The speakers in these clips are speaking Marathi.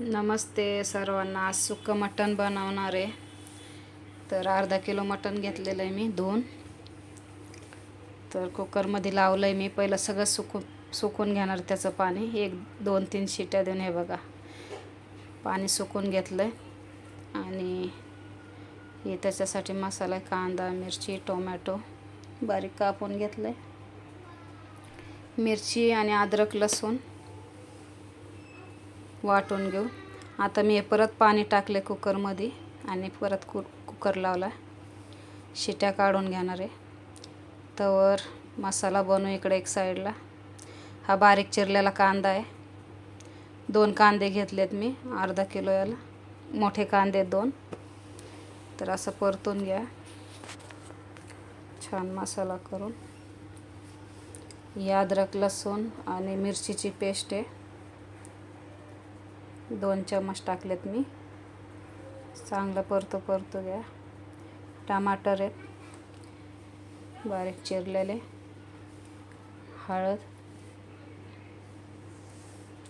नमस्ते सर्वांना. आज सुकं मटण बनवणार आहे. तर अर्धा किलो मटण घेतलेलं आहे मी दोन तर कुकरमध्ये लावलं आहे मी. पहिलं सगळं सुकू सुकून घेणार त्याचं पाणी. एक दोन तीन शिट्या देऊन हे बघा. पाणी सुकून घेतलं आहे आणि हे त्याच्यासाठी मसाला कांदा मिरची टोमॅटो बारीक कापून घेतलं आहे मिरची आणि अद्रक लसूण. वाटून घेऊ. आता मी परत पाणी टाकले कुकरमध्ये आणि परत कु कुकर लावला. शिट्या काढून घेणार आहे. तवर मसाला बनवू इकडे एक साईडला. हा बारीक चिरलेला कांदा आहे. दोन कांदे घेतलेत मी अर्धा किलो याला. मोठे कांदे दोन. तर असं परतून घ्या. छान मसाला करून. ही अद्रक लसूण आणि मिरचीची पेस्ट आहे. दोन चम्मच टाकलेत मी. चांगलं परतो परतो घ्या. टमाटर आहेत. बारीक चिरलेले. हळद.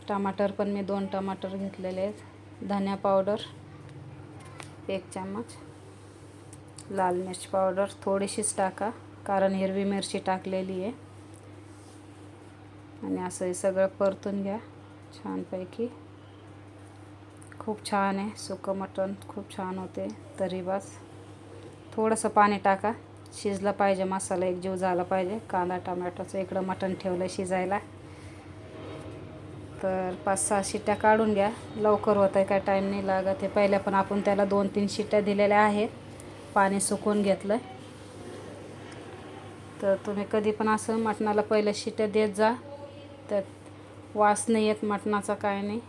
टमाटर पण मी दोन टमाटर घेतलेले आहेत. धन्या पावडर एक चम्मच. लाल मिरची पावडर थोडीशीच टाका कारण हिरवी मिरची टाकलेली आहे. आणि असं हे सगळं परतून घ्या छानपैकी. खूप छान आहे. सुकं मटण खूप छान होते. तरी बस. थोडंसं पाणी टाका. शिजलं पाहिजे मसाला एक जीव झाला पाहिजे. कांदा टमॅटोचं इकडं मटण ठेवलं शिजायला. तर पाच सहा शिट्ट्या काढून घ्या. लवकर होत आहे काय टाईम नाही लागत हे पहिल्या पण आपण त्याला दोन तीन शिट्ट्या दिलेल्या आहेत. पाणी सुकून घेतलं तर तुम्ही कधी पण असं मटणाला पहिल्या शिट्ट्या देत जा. त्यात वास नाही येत मटणाचा काय नाही.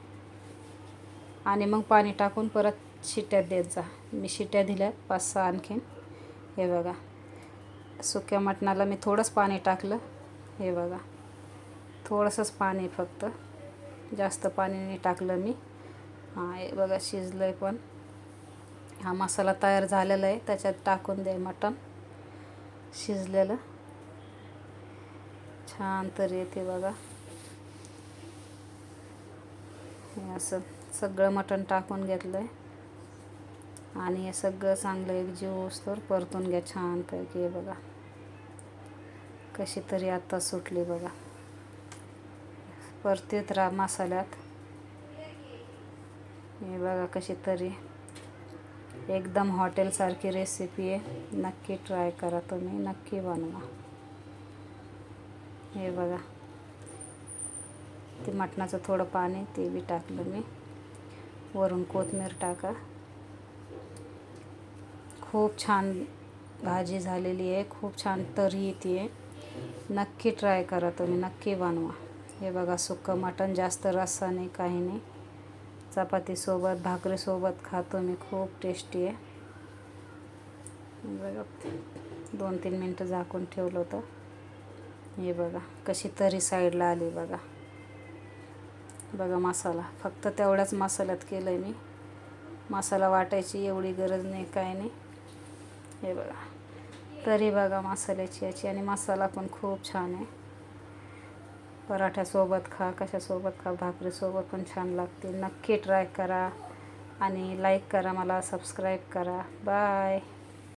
आणि मग पाणी टाकून परत शिट्ट्यात देत जा. मी शिट्ट्या दिल्या पाच सहा आणखीन. हे बघा. सुक्या मटणाला मी थोडंच पाणी टाकलं. हे बघा. थोडंसंच पाणी फक्त. जास्त पाणी नाही टाकलं मी. हां हे बघा शिजलं आहे पण. हा मसाला तयार झालेला आहे. त्याच्यात टाकून दे मटण. शिजलेलं. छान तर येते बघा. हे असं. सगळं मटण टाकून घेतलं आहे आणि हे सगळं चांगलं एक जीव असतोर परतून घ्या छानपैकी हे बघा. कशी तरी आत्ता सुटली बघा. परतीत राहा मसाल्यात. हे बघा कशी तरी एकदम हॉटेलसारखी रेसिपी आहे. नक्की ट्राय करा तुम्ही. नक्की बनवा. हे बघा. ते मटणाचं थोडं पाणी ते बी टाकलं मी. वरून कोथमीर टाका. खूप छान भाजी झालेली आहे. खूप छान तरी येते आहे नक्की ट्राय करा तुम्ही. नक्की बनवा. हे बघा सुक्कं मटण जास्त रस्सा नाही काही नाही. चपातीसोबत भाकरीसोबत खातो मी. खूप टेस्टी आहे. बघा दोन तीन मिनटं झाकून ठेवलं होतं. हे बघा कशी तरी साईडला आली बघा. बघा मसाला. फक्त तेवढ्याच मसाल्यात केलं आहे मी. मसाला वाटायची एवढी गरज नाही काय नाही. हे बघा. तरी बघा मसाल्याची याची. आणि मसाला पण खूप छान आहे. पराठ्यासोबत खा कशासोबत खा भाकरीसोबत पण छान लागते नक्की ट्राय करा आणि लाईक करा मला सबस्क्राईब करा. बाय